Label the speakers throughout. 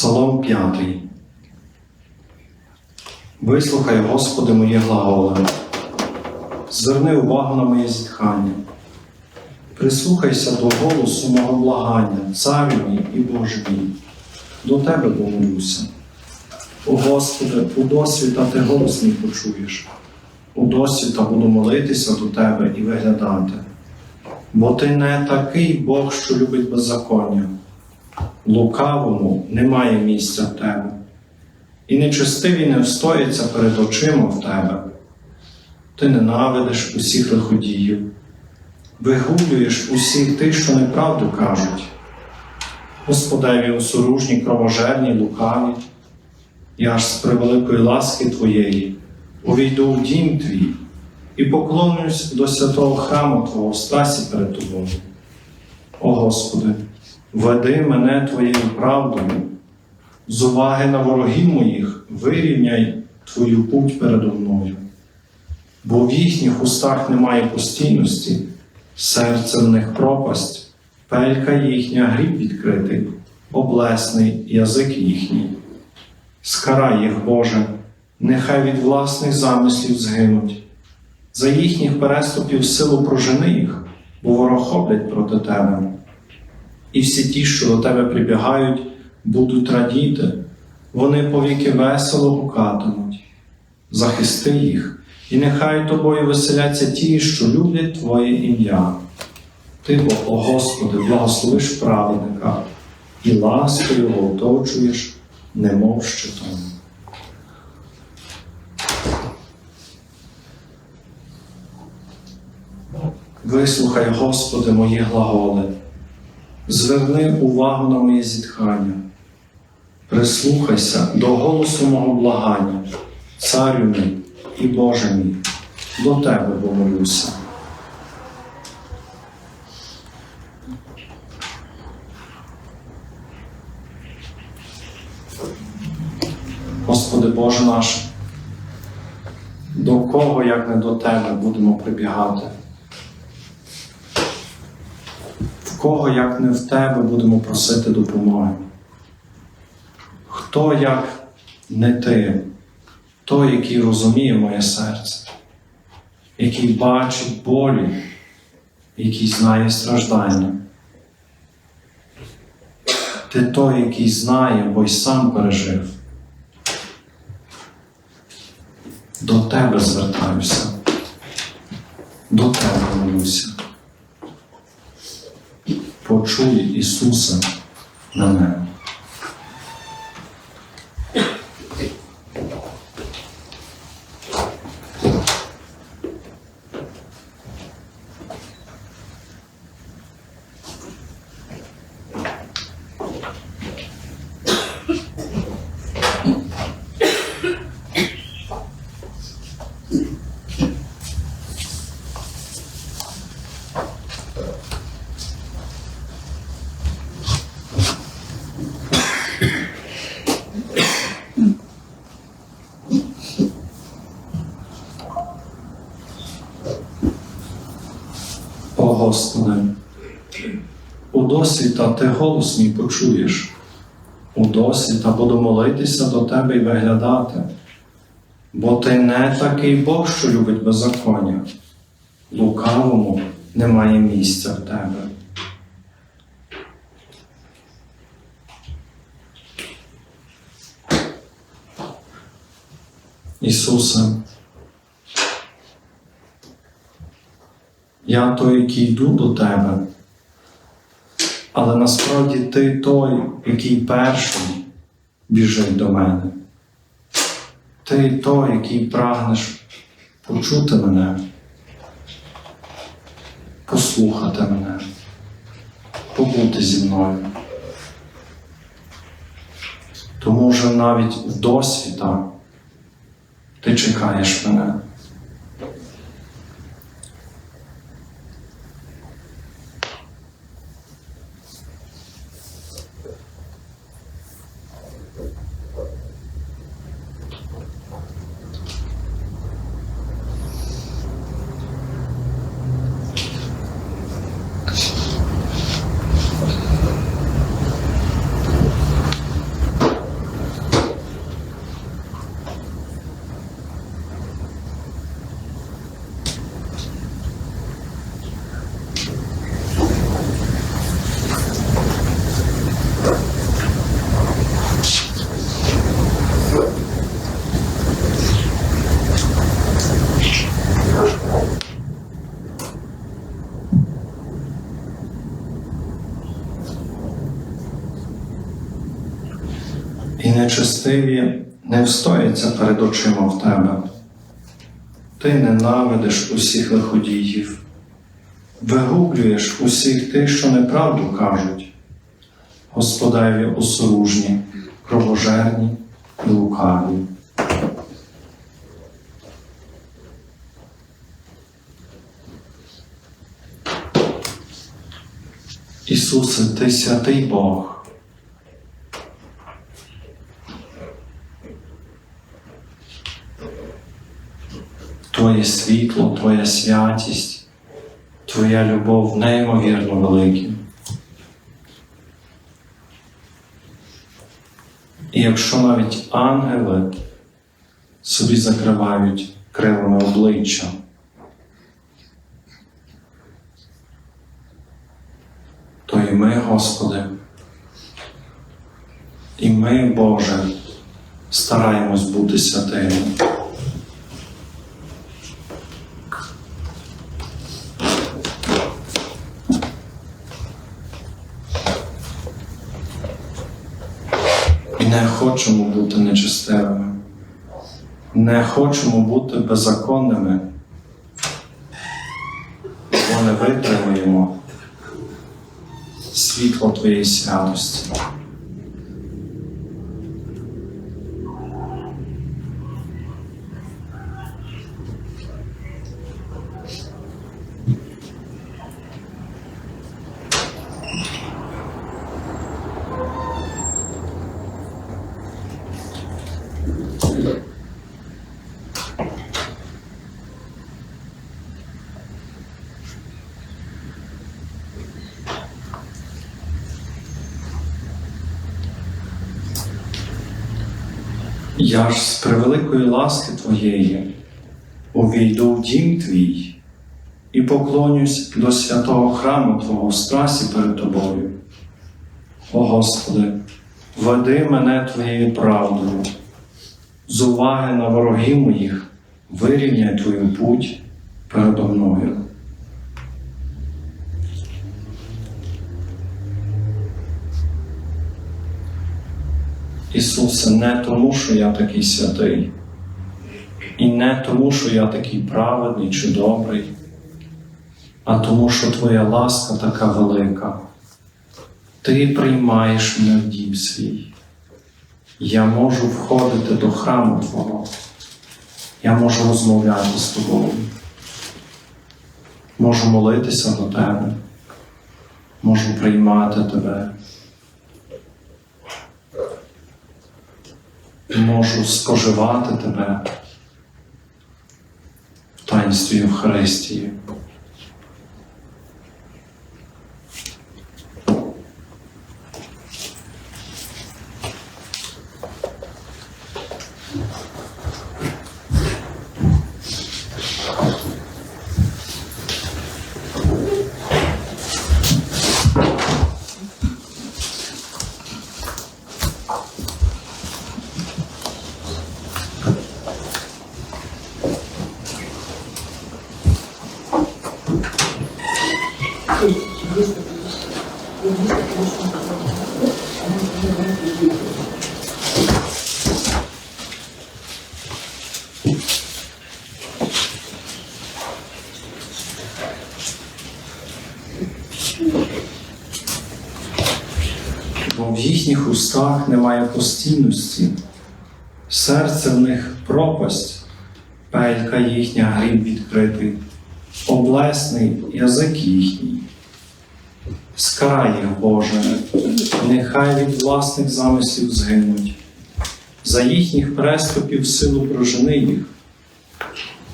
Speaker 1: Псалом 5. Вислухай, Господи, моє глаголи. Зверни увагу на моє зітхання. Прислухайся до голосу мого благання, царю мій і Боже мій. До Тебе помолюся. О Господи, у досвіта ти голос мій почуєш. У досвіта буду молитися до Тебе і виглядати. Бо ти не такий Бог, що любить беззаконня. Лукавому немає місця в тебе, і нечестиві не встояться перед очима в тебе. Ти ненавидиш усіх лиходіїв, вигулюєш усіх тих, що неправду кажуть. Господеві осоружні, кровожерні, лукаві, я ж з превеликої ласки Твоєї увійду в дім твій і поклонюсь до святого храму Твого в перед Тобою. О Господи, веди мене Твоєю правдою, з уваги на ворогів моїх вирівняй Твою путь передо мною, бо в їхніх устах немає постійності, серце в них пропасть, пелька їхня гріб відкритий, облесний язик їхній. Скарай їх, Боже, нехай від власних замислів згинуть, за їхніх переступів силу прожени їх, бо ворохоблять проти Тебе. І всі ті, що до Тебе прибігають, будуть радіти, вони повіки весело гукатимуть. Захисти їх, і нехай тобою веселяться ті, що люблять Твоє ім'я. Ти, о Господи, благословиш праведника, і ласкою його оточуєш, немов щитом. Вислухай, Господи, мої глаголи, зверни увагу на моє зітхання, прислухайся до голосу мого благання, царю мій і Боже мій, до Тебе помолюся. Господи Боже наш, до кого, як не до Тебе, будемо прибігати? В кого, як не в Тебе, будемо просити допомоги? Хто, як не ти, той, який розуміє моє серце, який бачить болі, який знає страждання? Ти той, який знає, бо й сам пережив. До тебе звертаюся, до тебе молюся. Почуй, на мене. О Господи, у досвіта Ти голос мій почуєш, у досвіта буду молитися до Тебе і виглядати, бо Ти не такий Бог, що любить беззаконня, лукавому немає місця в Тебе. Ісусе, я той, який йду до тебе, але насправді ти той, який перший біжить до мене. Ти той, який прагнеш почути мене, послухати мене, побути зі мною. Тому вже навіть в досвіта ти чекаєш мене. Нечестиві не встояться перед очима в тебе. Ти ненавидиш усіх лиходіїв, вигублюєш усіх тих, що неправду кажуть, Господеві осоружні, кровожерні і лукаві. Ісусе, Ти святий Бог. Твоє світло, Твоя святість, Твоя любов неймовірно великі. І якщо навіть ангели собі закривають крилами обличчя, то і ми, Господи, і ми, Боже, стараємось бути святими. І не хочемо бути нечестивими, не хочемо бути беззаконними, бо не витримуємо світло Твоєї святості. Я ж з превеликої ласки Твоєї увійду в дім Твій і поклонюсь до святого храму Твого страсі перед Тобою. О Господи, веди мене Твоєю правдою, з уваги на ворогів моїх вирівняй Твою путь передо мною. Ісусе, не тому, що я такий святий, і не тому, що я такий праведний чи добрий, а тому, що Твоя ласка така велика. Ти приймаєш мене в дім свій. Я можу входити до храму Твого. Я можу розмовляти з тобою. Можу молитися до Тебе. Можу приймати Тебе. Можу споживати тебе в таїнстві Євхаристії. Бо в їхніх устах немає постійності, серце в них пропасть, пелька їхня гріб відкритий, облесний язик їхній. Скарай їх, Боже, нехай від власних замислів згинуть, за їхніх преступів силу прожени їх,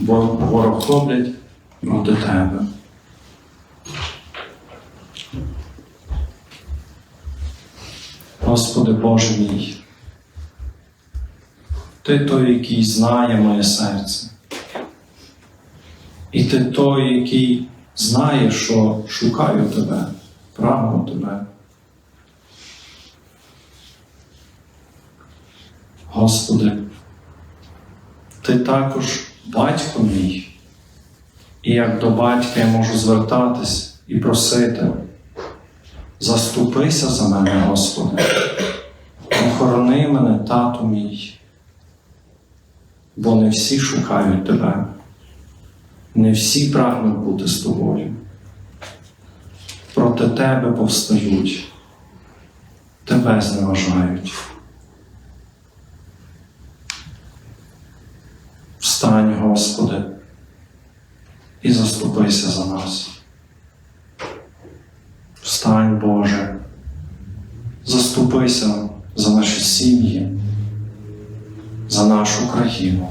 Speaker 1: бо ворохоблять проти Тебе. Господи Боже мій, Ти той, який знає моє серце. І ти той, який знає, що шукаю тебе, прагну тебе. Господи, Ти також батько мій, і як до батька я можу звертатись і просити. Заступися за мене, Господи, мене. мене, тату мій, бо не всі шукають тебе, не всі прагнуть бути з тобою. Проти тебе повстають, тебе зневажають. Встань, Господи, і заступися за нас. Встань, Боже, заступися за наші сім'ї, за нашу країну.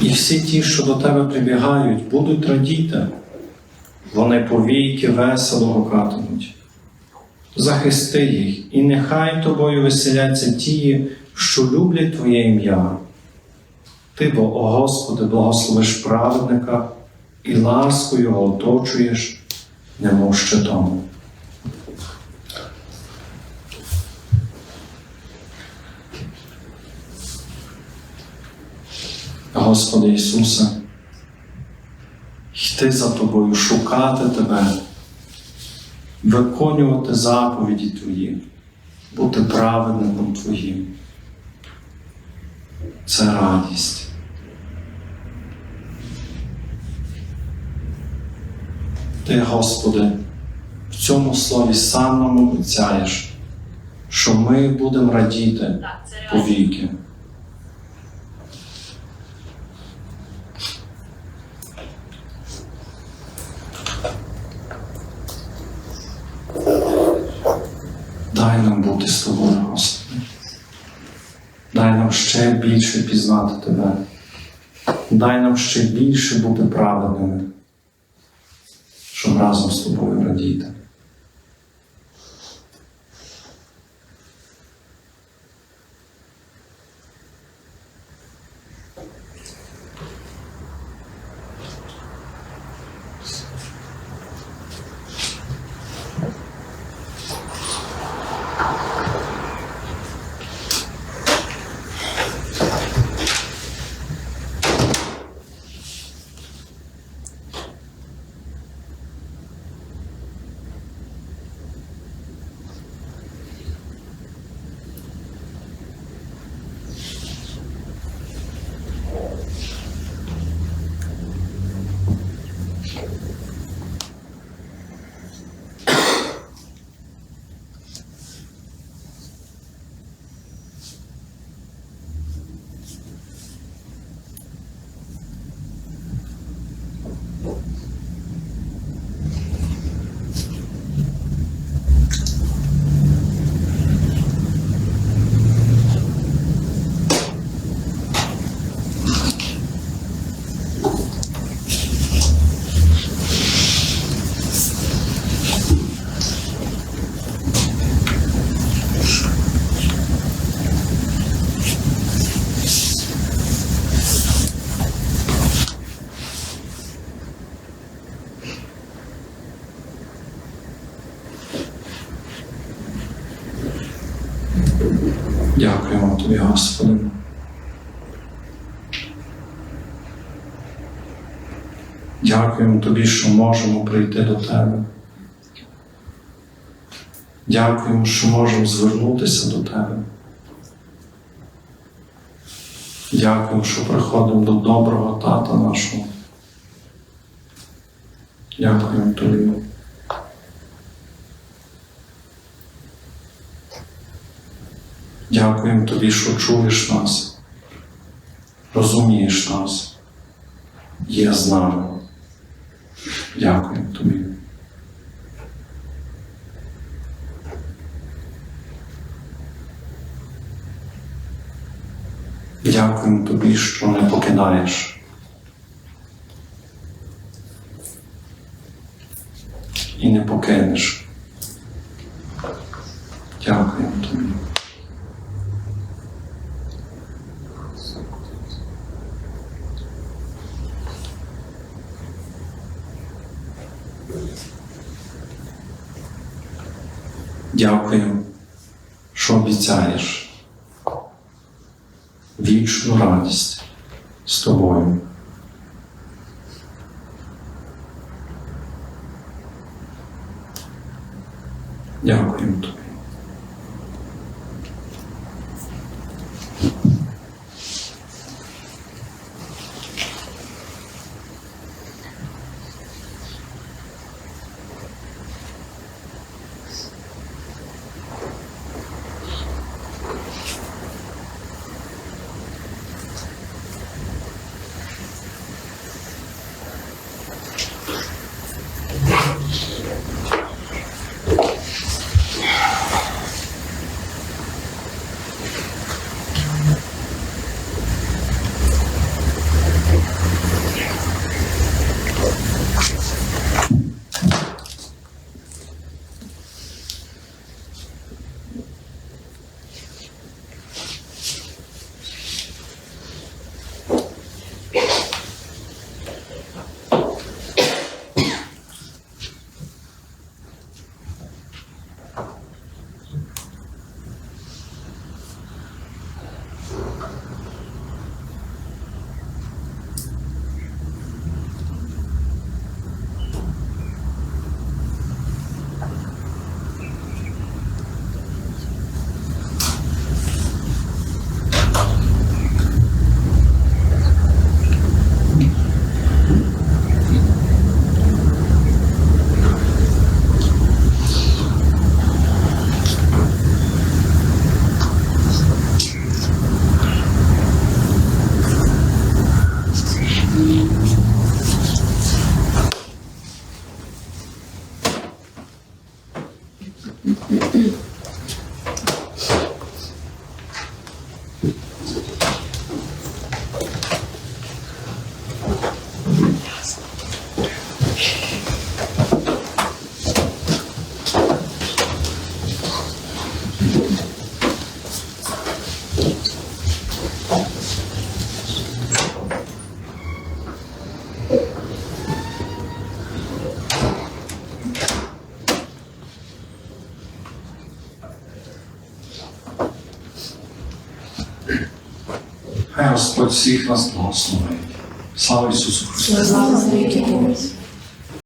Speaker 1: І всі ті, що до тебе прибігають, будуть радіти. Вони повійки весело гукатимуть. Захисти їх, і нехай тобою веселяться ті, що люблять Твоє ім'я. Ти, бо, о Господи, благословиш праведника і ласку його оточуєш, немов щитом. Господи Ісусе, йти за Тобою, шукати Тебе, виконувати заповіді Твої, бути праведником Твоїм. Це радість. Ти, Господи, в цьому слові сам нам обіцяєш, що ми будемо радіти повіки. Дай нам бути з тобою, Господи. Дай нам ще більше пізнати Тебе. Дай нам ще більше бути праведними, щоб разом з тобою радіти. Дякуємо Тобі, Господи. Дякуємо Тобі, що можемо прийти до Тебе. Дякуємо, що можемо звернутися до Тебе. Дякуємо, що приходимо до доброго тата нашого. Дякуємо Тобі. Дякуємо Тобі, що чуєш нас, розумієш нас, є з нами. Дякуємо Тобі. Дякуємо тобі, що не покидаєш. І не покинеш. Дякуємо тобі. Дякую, що обіцяєш вічну радість з тобою. Дякую тобі. Господь всіх нас благословить. Слава Ісусу Христу!